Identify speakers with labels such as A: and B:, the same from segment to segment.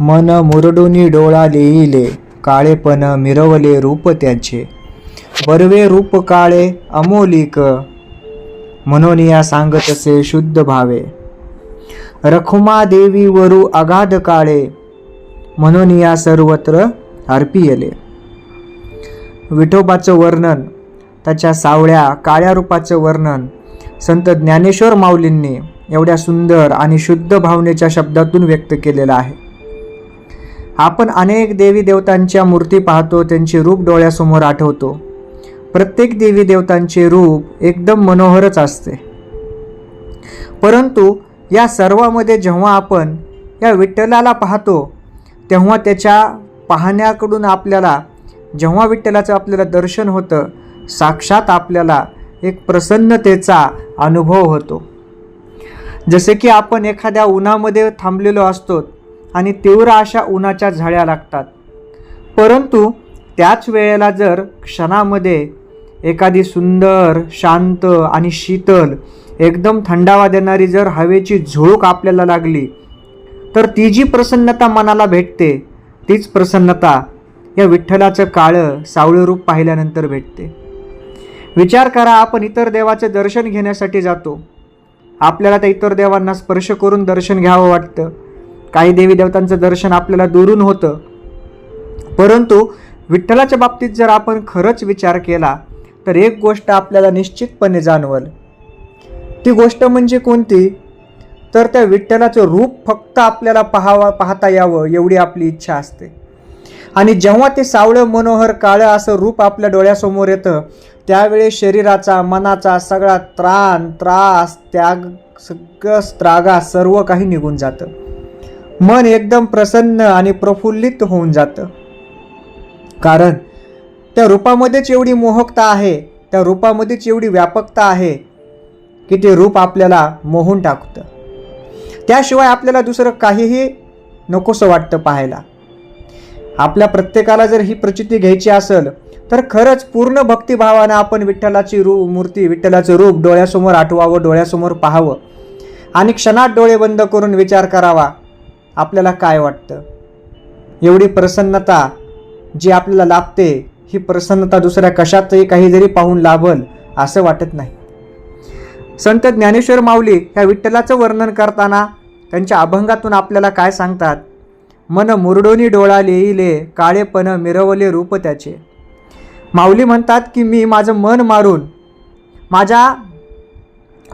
A: मन मुरडुनी डोळा लेईले काळेपण मिरवले रूप त्याचे. बरवे रूप काळे अमोलिक म्हणून या सांगतसे शुद्ध भावे. रखुमा देवी वरू अगाध काळे म्हणून या सर्वत्र अर्पियले. विठोबाचं वर्णन त्याच्या सावळ्या काळ्या रूपाचं वर्णन संत ज्ञानेश्वर माऊलींनी एवढ्या सुंदर आणि शुद्ध भावनेच्या शब्दातून व्यक्त केलेलं आहे. आपण अनेक देवी देवतांच्या मूर्ती पाहतो त्यांचे रूप डोळ्यासमोर आठवतो. प्रत्येक देवी देवतांचे रूप एकदम मनोहरच असते. परंतु या सर्वामध्ये जेव्हा आपण या विठ्ठलाला पाहतो तेव्हा त्याच्या पाहण्याकडून आपल्याला जेव्हा विठ्ठलाचं आपल्याला दर्शन होतं साक्षात आपल्याला एक प्रसन्नतेचा अनुभव होतो. जसे की आपण एखाद्या उन्हामध्ये थांबलेलो असतो आणि तीव्र अशा उन्हाच्या झळ्या लागतात. परंतु त्याच वेळेला जर क्षणामध्ये एखादी सुंदर शांत आणि शीतल एकदम थंडावा देणारी जर हवेची झोळूक आपल्याला लागली तर ती जी प्रसन्नता मनाला भेटते तीच प्रसन्नता या विठ्ठलाचं काळं सावळं रूप पाहिल्यानंतर भेटते. विचार करा आपण इतर देवाचे दर्शन घेण्यासाठी जातो. आपल्याला त्या इतर देवांना स्पर्श करून दर्शन घ्यावं वाटतं. काही देवी देवतांचं दर्शन आपल्याला दुरून होतं. परंतु विठ्ठलाच्या बाबतीत जर आपण खरंच विचार केला तर एक गोष्ट आपल्याला निश्चितपणे जाणवल. ती गोष्ट म्हणजे कोणती? तर त्या विठ्ठलाचं रूप फक्त आपल्याला पाहावा पाहता यावं एवढी आपली इच्छा असते. आणि जेव्हा ते सावळं मनोहर काळं असं रूप आपल्या डोळ्यासमोर येतं त्यावेळी शरीराचा मनाचा सगळा त्राण त्रास त्याग सगळं त्रागा सर्व काही निघून जातं. मन एकदम प्रसन्न आणि प्रफुल्लित होऊन जातं. कारण त्या रूपामध्येच एवढी मोहकता आहे त्या रूपामध्येच एवढी व्यापकता आहे की ते रूप आपल्याला मोहून टाकतं. त्याशिवाय आपल्याला दुसरं काहीही नकोसं वाटतं पाहायला. आपल्या प्रत्येकाला जर ही प्रचिती घ्यायची असेल तर खरंच पूर्ण भक्तिभावानं आपण विठ्ठलाची रू मूर्ती विठ्ठलाचं रूप डोळ्यासमोर आठवावं डोळ्यासमोर पाहावं. आणि क्षणात डोळे बंद करून विचार करावा आपल्याला काय वाटतं? एवढी प्रसन्नता जी आपल्याला लाभते ही प्रसन्नता दुसऱ्या कशातही काही जरी पाहून लाभल असं वाटत नाही. संत ज्ञानेश्वर माऊली ह्या विठ्ठलाचं वर्णन करताना त्यांच्या अभंगातून आपल्याला काय सांगतात? मन मुरडोनी डोळा लिहिले काळेपण मिरवले रूप त्याचे. माऊली म्हणतात की मी माझं मन मारून माझ्या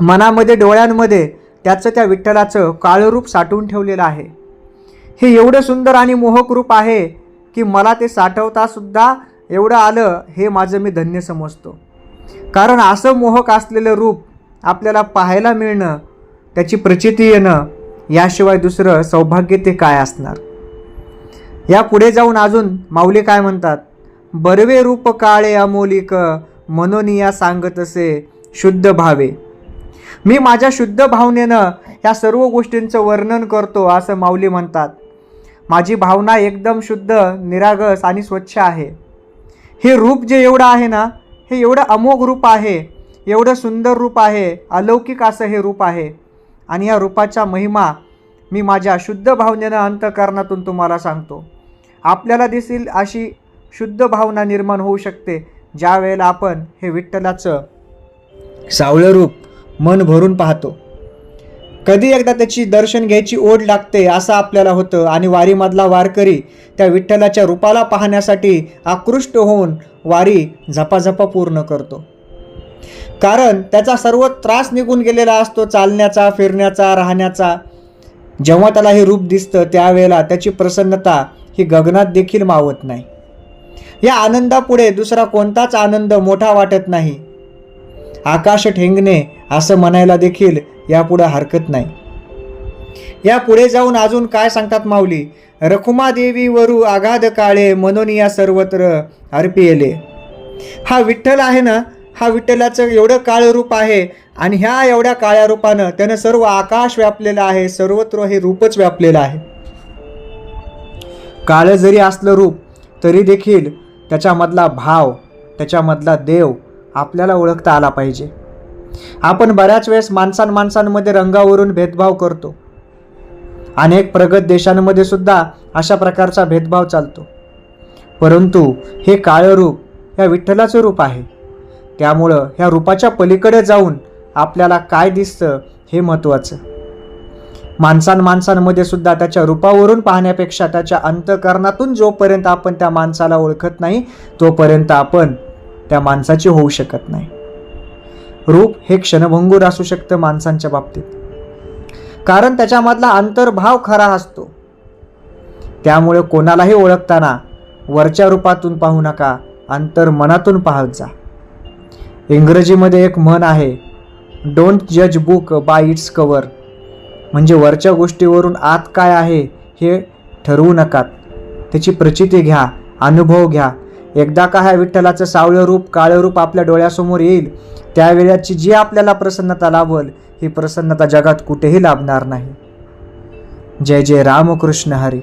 A: मनामध्ये डोळ्यांमध्ये त्याचं त्या विठ्ठलाचं काळरूप साठवून ठेवलेलं आहे. हे एवढं सुंदर आणि मोहक रूप आहे की मला ते साठवतासुद्धा एवढं आलं हे माझं मी धन्य समजतो. कारण असं मोहक असलेलं रूप आपल्याला पाहायला मिळणं त्याची प्रचिती येणं याशिवाय दुसरं सौभाग्य ते काय असणार? या पुढे जाऊन अजून माऊली काय म्हणतात? बरवे रूप काळे अमोलिक मनोनिया सांगतसे शुद्ध भावे. मी माझ्या शुद्ध भावनेनं या सर्व गोष्टींचं वर्णन करतो असं माऊली म्हणतात. माझी भावना एकदम शुद्ध निरागस आणि स्वच्छ आहे. हे रूप जे एवढं आहे ना हे एवढं अमोघ रूप आहे एवढं सुंदर रूप आहे अलौकिक असं हे रूप आहे. आणि या रूपाच्या महिमा मी माझ्या शुद्ध भावनेनं अंतकरणातून तुम्हाला सांगतो. आपल्याला दिसेल अशी शुद्ध भावना निर्माण होऊ शकते ज्या वेळेला आपण हे विठ्ठलाचं सावळं रूप मन भरून पाहतो. कधी एकदा त्याची दर्शन घ्यायची ओढ लागते असं आपल्याला होतं. आणि वारीमधला वारकरी त्या विठ्ठलाच्या रूपाला पाहण्यासाठी आकृष्ट होऊन वारी झपाझपा पूर्ण करतो. कारण त्याचा सर्व त्रास निघून गेलेला असतो चालण्याचा फिरण्याचा राहण्याचा. जेव्हा त्याला हे रूप दिसतं त्यावेळेला त्याची प्रसन्नता ही गगनात देखील मावत नाही. या आनंदापुढे दुसरा कोणताच आनंद मोठा वाटत नाही. आकाश ठेंगणे असं म्हणायला देखील यापुढं हरकत नाही. या पुढे जाऊन अजून काय सांगतात माऊली? रखुमादेवी वरू आघाध काळे मनोनिया सर्वत्र अर्पियले. हा विठ्ठल आहे ना? हा विठ्ठलाचं एवढं काळं रूप आहे आणि ह्या एवढ्या काळ्या रूपानं त्यानं सर्व आकाश व्यापलेलं आहे सर्वत्र हे रूपच व्यापलेलं आहे. काळं जरी असलं रूप तरी देखील त्याच्यामधला भाव त्याच्यामधला देव आपल्याला ओळखता आला पाहिजे. आपण बऱ्याच वेळेस माणसां माणसांमध्ये रंगावरून भेदभाव करतो. अनेक प्रगत देशांमध्ये सुद्धा अशा प्रकारचा भेदभाव चालतो. परंतु हे काळं रूप ह्या विठ्ठलाचं रूप आहे. त्यामुळं ह्या रूपाच्या पलीकडे जाऊन आपल्याला काय दिसतं हे महत्त्वाचं. माणसां माणसांमध्ये सुद्धा त्याच्या रूपावरून पाहण्यापेक्षा त्याच्या अंतकरणातून जोपर्यंत आपण त्या माणसाला ओळखत नाही तोपर्यंत आपण त्या माणसाचे होऊ शकत नाही. रूप हे क्षणभंगूर असू शकतं माणसांच्या बाबतीत. कारण त्याच्यामधला अंतर्भाव खरा असतो. त्यामुळे कोणालाही ओळखताना वरच्या रूपातून पाहू नका अंतर मनातून पाहत जा. इंग्रजीमध्ये एक म्हण आहे डोंट जज बुक बाय इट्स कवर म्हणजे वरच्या गोष्टीवरून आत काय आहे हे ठरवू नका त्याची प्रचिती घ्या अनुभव घ्या एकदा का ह्या विठ्ठलाचं सावळं रूप काळं रूप आपल्या डोळ्यासमोर येईल त्यावेळेची जी आपल्याला प्रसन्नता लाभल ही प्रसन्नता जगात कुठेही लाभणार नाही. जय जय रामकृष्ण हरी.